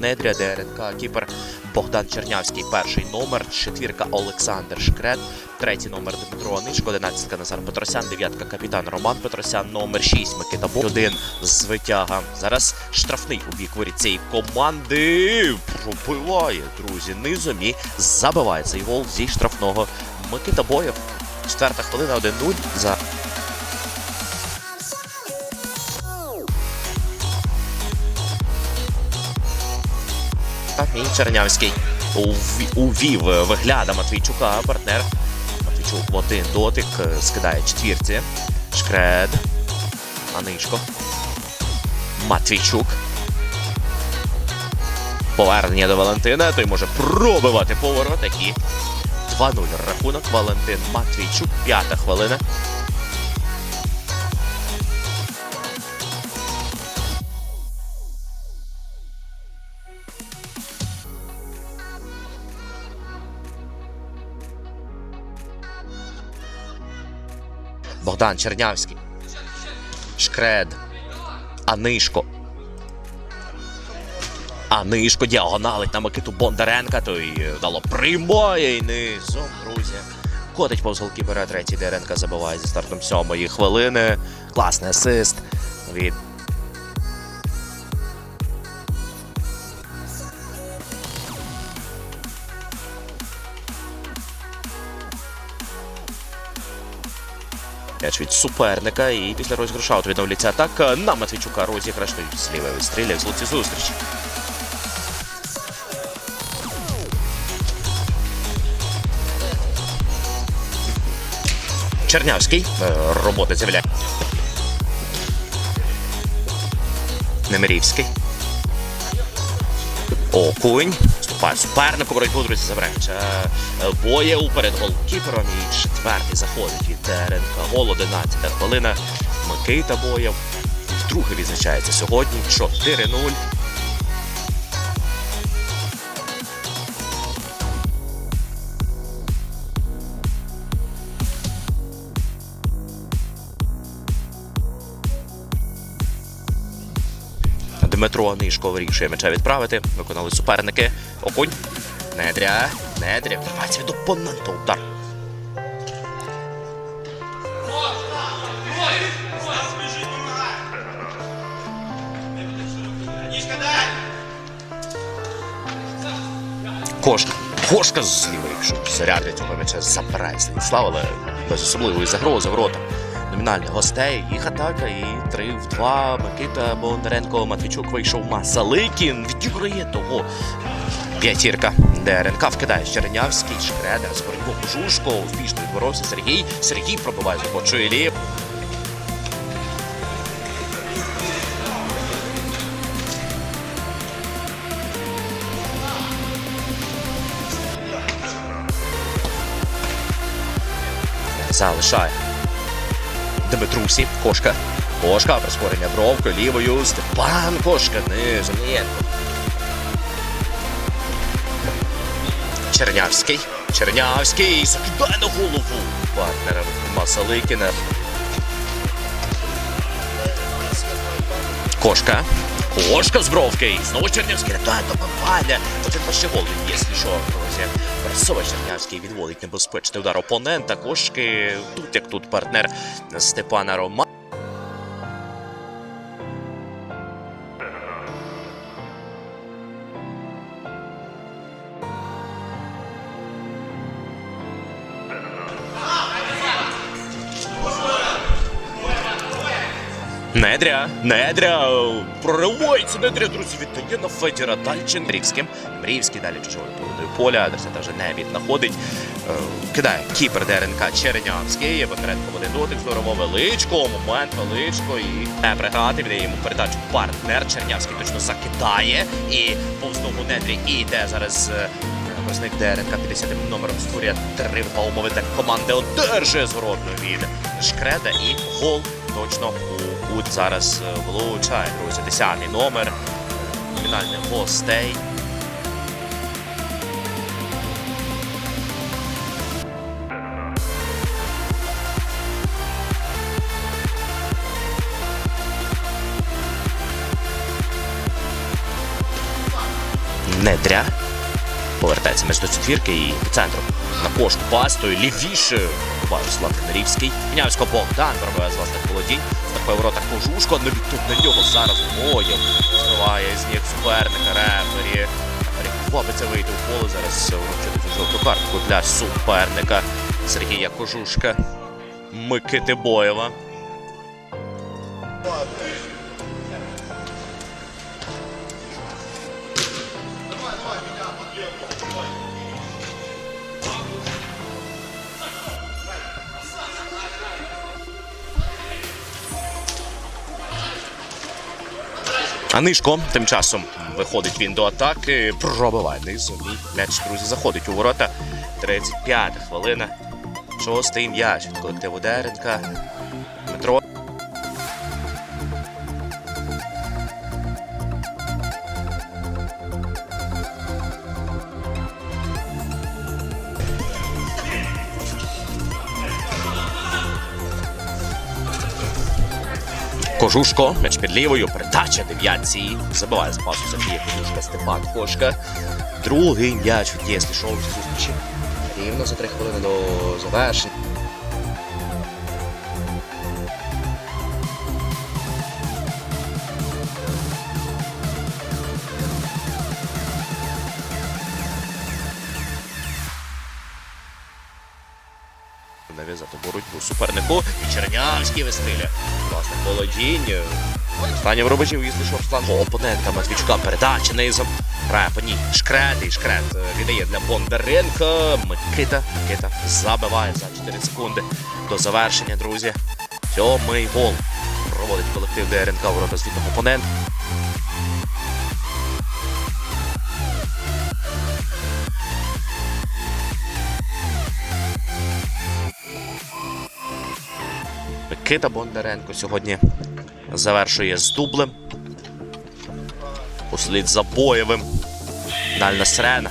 Недря, ДРНК, Кіпер Богдан Чернявський, перший номер, четвірка Олександр Шкрет, третій номер Дмитро Онишко, одинадцятка Назар Петросян, дев'ятка капітан Роман Петросян, номер 6 Микита Бог, один витяга. Зараз штрафний у бік воріт цієї команди пробиває, друзі, низом і забиває цей гол зі штрафного. Микита Боєв. Четверта хвилина 1-0 за і Чернявський увів вигляда Матвійчука, партнер. Матвійчук в один дотик е, скидає четвірці. Шкред. Анишко. Матвійчук. Повернення до Валентина. Той може пробивати поворот. І 2-0 рахунок. Валентин Матвійчук. П'ята хвилина. Богдан Чернявський. Шкред. Анишко. Анишко діагоналить на Микиту Бондаренка. Той дало прямої низом, друзі. Котить повз голкіпера третій Деренка забиває зі стартом сьомої хвилини. Класний асист від М'яч від суперника і після розіграшу аут відновлюється атака на Матвійчука розіграш той з лівої вистріляє в золоті зустрічі. Чернявський е, робота з'являє. Немирівський. Окунь. Ступає супернику боротьбу, друзі, забираючи боєв перед голкіпером. І четвертий заходить від ДРНК. Гол 11 хвилина. Микита Боєв. Вдруге відзначається сьогодні. 4-0. Дмитро Нишко вирішує м'яча відправити. Виконали суперники. Окунь. Недря. Недря. Вривається від опонента. Удар. Кошка. Кошка з лівої, якщо зарядить цього м'яча забирає Станіслав, але без особливої загрози ворота. Номінальних гостей, їх атака і 3 в 2. Микита Бондаренко, Матвійчук вийшов Масаликін, відіграє того. П'ятірка. ДРНК вкидає Чернявський, Шкредер з боротьбу Жушко. Успішно відборовся Сергій. Сергій пробиває з робочої лії. залишає. Дмитрусі, Кошка. Кошка, прискорення бровкою, лівою. Степан Кошка, низом. Чернявський. Чернявський закидає на голову партнера Масаликіна. Кошка. Кошка з бровки. Знову Чернявський рятує добивання. Один ще гол якщо друзі. Пресовий Чернявський відводить небезпечний удар опонента. Кошки тут, як тут партнер Степана Рома. Недря, недря, проривається недря, друзі, віддає на Федіра Дальчин. Мрівським. Мрівський далі чужою половиною поля, Дерсета вже не віднаходить. Е, Кидає кіпер ДРНК Чернявський, Бондаренко в дотик, здорово величко, момент величко і не приграти, віддає йому передачу партнер. Чернявський точно закидає і повз ногу недрі і йде зараз е, Возник ДРНК 50 номером створює три два умови для команди одержує згородно від Шкреда і гол точно у кут зараз е, влучає, друзі. Десятий номер номінальних гостей. Недря. Повертається між до четвірки і центру. На кошку пастою, лівіше. Владислав Кнарівський. Мінявсько Богдан пробиває з власних володінь. Такої ворота кожушко, Не тут на нього зараз двоє. Збиває з ніг суперника рефері. Хлопиться вийти в поле. Зараз вручити жовту картку для суперника Сергія Кожушка. Микити Боєва. А тим часом виходить він до атаки, пробиває низом і м'яч, друзі, заходить у ворота. 35 хвилина. Шостий м'яч від колективу Деренка. Кожушко, м'яч під лівою, передача дев'ятці. Забиває з пасу Сергія Кожушка Степан Кошка. Другий м'яч від Єслі Шоу зустрічі. Рівно за три хвилини до завершення. Нав'язати боротьбу супернику. І Чернявський вестиля. Власне, володіння. Останнє робочів, якщо що, Руслан. Опонентка Матвічка, передача низом. Грає по ній. Шкрет і шкрет е, віддає для Бондаренка. Микита. Микита забиває за 4 секунди до завершення, друзі. Сьомий гол проводить колектив ДРНК у рота звітного опонента. Микита Бондаренко сьогодні завершує з дублем. Услід за боєвим. Дальна сирена.